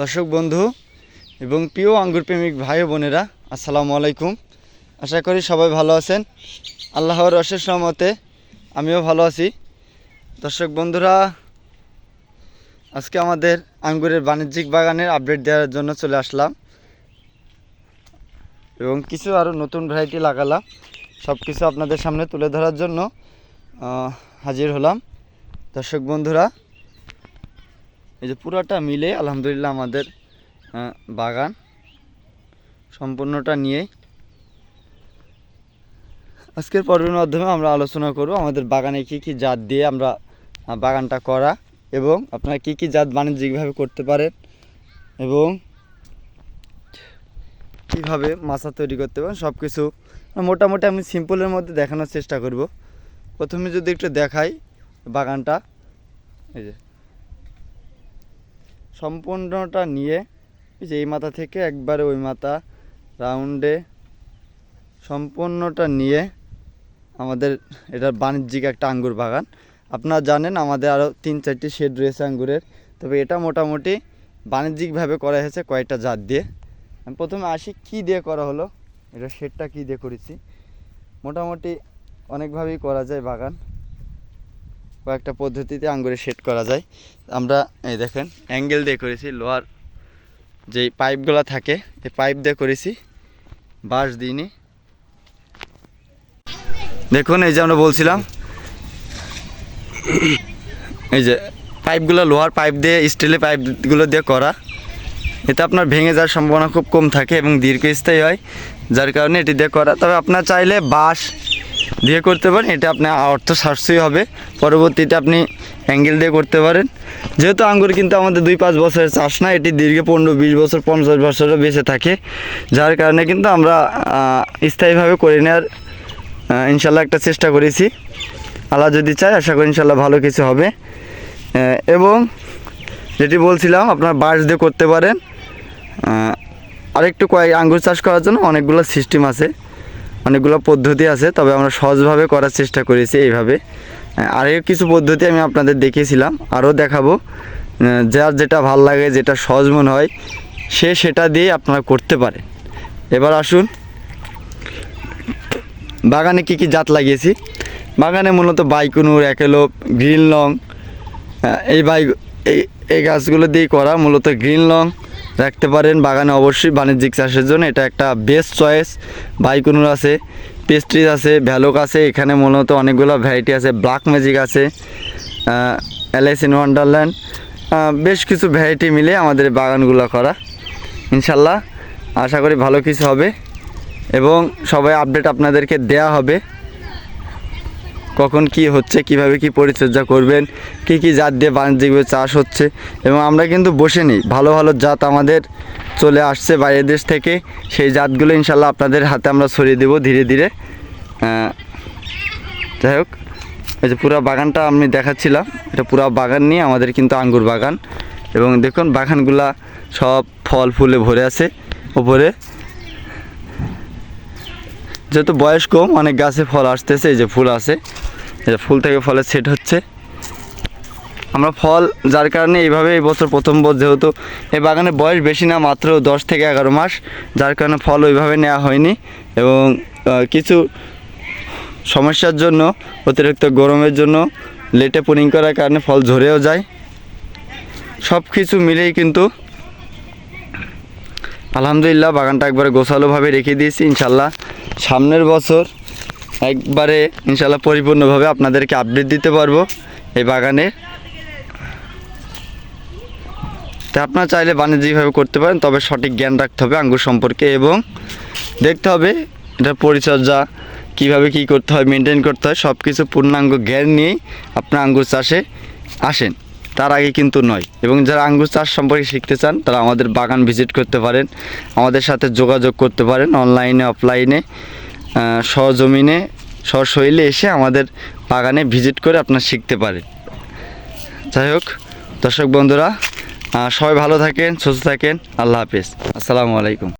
দর্শক বন্ধু এবং প্রিয় আঙ্গুর প্রেমিক ভাই বোনেরা, আসসালামু আলাইকুম। আশা করি সবাই ভালো আছেন। আল্লাহর অশেষ রহমতে আমিও ভালো আছি। দর্শক বন্ধুরা, আজকে আমাদের আঙ্গুরের বাণিজ্যিক বাগানের আপডেট দেওয়ার জন্য চলে আসলাম এবং কিছু আরও নতুন ভ্যারাইটি লাগালাম। সব কিছু আপনাদের সামনে তুলে ধরার জন্য হাজির হলাম। দর্শক বন্ধুরা এই যে পুরোটা মিলে আলহামদুলিল্লাহ আমাদের বাগান সম্পূর্ণটা নিয়েই। আজকের পর্বের মাধ্যমে আমরা আলোচনা করব আমাদের বাগানে কি কি জাত দিয়ে আমরা বাগানটা করা এবং আপনারা কি কি জাত বাণিজ্যিকভাবে করতে পারেন এবং কীভাবে মাছা তৈরি করতে পারেন সব কিছু মোটামুটি আমি সিম্পলের মধ্যে দেখানোর চেষ্টা করব। প্রথমে যদি একটু দেখাই বাগানটা, এই যে। সম্পূর্ণটা নিয়ে এই মাথা থেকে একবারে ওই মাথা রাউন্ডে সম্পূর্ণটা নিয়ে আমাদের এটা বাণিজ্যিক একটা আঙ্গুর বাগান। আপনারা জানেন আমাদের আরও তিন চারটি শেড রয়েছে আঙ্গুরের। তবে এটা মোটামুটি বাণিজ্যিকভাবে করা হয়েছে কয়েকটা জাত দিয়ে। আমি প্রথমে আসি, কি দিয়ে করা হলো? এটা শেডটা কি দিয়ে করেছি? মোটামুটি অনেকভাবেই করা যায় বাগান। কয়েকটা পদ্ধতিতে আঙ্গুরের সেট করা যায়। আমরা এই দেখেন অ্যাঙ্গেল দিয়ে করেছি লোহার যেই পাইপগুলো থাকে, এই পাইপ দিয়ে করেছি বাঁশ দিইনি দেখুন, এই যে আমরা বলছিলাম, এই যে পাইপগুলো লোহার পাইপ দিয়ে স্টিলের পাইপগুলো দিয়ে করা। এতে আপনার ভেঙে যাওয়ার সম্ভাবনা খুব কম থাকে এবং দীর্ঘস্থায়ী হয়, যার কারণে এটি দিয়ে করা। তবে আপনার চাইলে বাঁশ দিয়ে করতে পারেন, এটা আপনার অর্থ সাশ্রয়ী হবে। পরবর্তীতে আপনি অ্যাঙ্গেল দিয়ে করতে পারেন। যেহেতু আঙ্গুর কিন্তু আমাদের দুই পাঁচ বছরের চাষ না, এটি দীর্ঘ পনেরো বিশ বছর, পঞ্চাশ বছরও বেঁচে থাকে। যার কারণে কিন্তু আমরা স্থায়ীভাবে করে নেওয়ার ইনশাল্লাহ একটা চেষ্টা করেছি। আল্লাহ যদি চায়, আশা করি ইনশাল্লাহ ভালো কিছু হবে। এবং যেটি বলছিলাম, আপনার বাঁশ দিয়ে করতে পারেন। আরেকটু কয়েক আঙ্গুর চাষ করার জন্য অনেকগুলো সিস্টেম আছে। অনেকগুলো পদ্ধতি আছে, তবে আমরা সহজভাবে করার চেষ্টা করেছি এইভাবে। আরেও কিছু পদ্ধতি আমি আপনাদের দেখিয়েছিলাম, আরও দেখাবো। যার যেটা ভালো লাগে, যেটা সহজ মনে হয়, সে সেটা দিয়ে আপনারা করতে পারে এবার আসুন, বাগানে কি কি জাত লাগিয়েছি? বাগানে মূলত বাইকুনুর, একেলোপ, গ্রিন লং এই বাই এই এই গাছগুলো দিয়ে করা মূলত গ্রিন লং রাখতে পারেন। বাগানে অবশ্যই বাণিজ্যিক চাষের জন্য এটা একটা বেস্ট চয়েস বাইকুনুর আছে পেস্ট্রিজ আছে, ভ্যালোক আছে, এখানে মূলত অনেকগুলো ভ্যারাইটি আছে ব্ল্যাক ম্যাজিক আছে এলআইসি ইন ওয়ান্ডারল্যান্ড বেশ কিছু ভ্যারাইটি মিলে আমাদের বাগানগুলো করা। ইনশাল্লাহ, আশা করি ভালো কিছু হবে এবং সবাই আপডেট আপনাদেরকে দেয়া হবে। কখন কি হচ্ছে, কীভাবে কি পরিচর্যা করবেন, কি কি জাত দিয়ে বাণিজ্যিকভাবে চাষ হচ্ছে, এবং আমরা কিন্তু বসে নেই। ভালো ভালো জাত আমাদের চলে আসছে বাইরের দেশ থেকে। সেই জাতগুলো ইনশাল্লাহ আপনাদের হাতে আমরা ছড়িয়ে দেবো ধীরে ধীরে। যাই হোক, এই যে পুরো বাগানটা আমি দেখাচ্ছিলাম। এটা পুরো বাগান নিয়ে আমাদের কিন্তু আঙ্গুর বাগান। এবং দেখুন, বাগানগুলা সব ফল ফুলে ভরে আছে ওপরে যেহেতু বয়স কম অনেক গাছে ফল আসতেছে, এই যে ফুল আছে। ফুল থেকে ফলের সেট হচ্ছে। আমরা ফল যার কারণে এইভাবে এই বছর প্রথম বছর যেহেতু এই বাগানে বয়স বেশি না, মাত্র দশ থেকে এগারো মাস। যার কারণে ফল ওইভাবে নেওয়া হয়নি এবং কিছু সমস্যার জন্য, অতিরিক্ত গরমের জন্য লেটে পুনিং করার কারণে ফল ঝরেও যায়। সব কিছু মিলেই কিন্তু আলহামদুলিল্লাহ বাগানটা একবারে গোছালোভাবে রেখে দিয়েছি, ইনশাল্লাহ। সামনের বছর একবারে ইনশাল্লাহ পরিপূর্ণভাবে আপনাদেরকে আপডেট দিতে পারব এই বাগানে। তা আপনারা চাইলে বাণিজ্যিকভাবে করতে পারেন, তবে সঠিক জ্ঞান রাখতে হবে আঙ্গুর সম্পর্কে এবং দেখতে হবে এটা পরিচর্যা, কীভাবে কি করতে হয় মেনটেন করতে হয় সব কিছু পূর্ণাঙ্গ জ্ঞান নিয়েই আপনার আঙ্গুর চাষে আসেন। তার আগে কিন্তু নয়। এবং যারা আঙ্গুর চাষ সম্পর্কে শিখতে চান, তারা আমাদের বাগান ভিজিট করতে পারেন, আমাদের সাথে যোগাযোগ করতে পারেন অনলাইনে অফলাইনে সহজমিনে, সশৈলে এসে আমাদের বাগানে ভিজিট করে আপনার শিখতে পারেন যাই হোক, দর্শক বন্ধুরা সবাই ভালো থাকেন, সুস্থ থাকেন, আল্লাহ হাফিজ। আসসালামু আলাইকুম।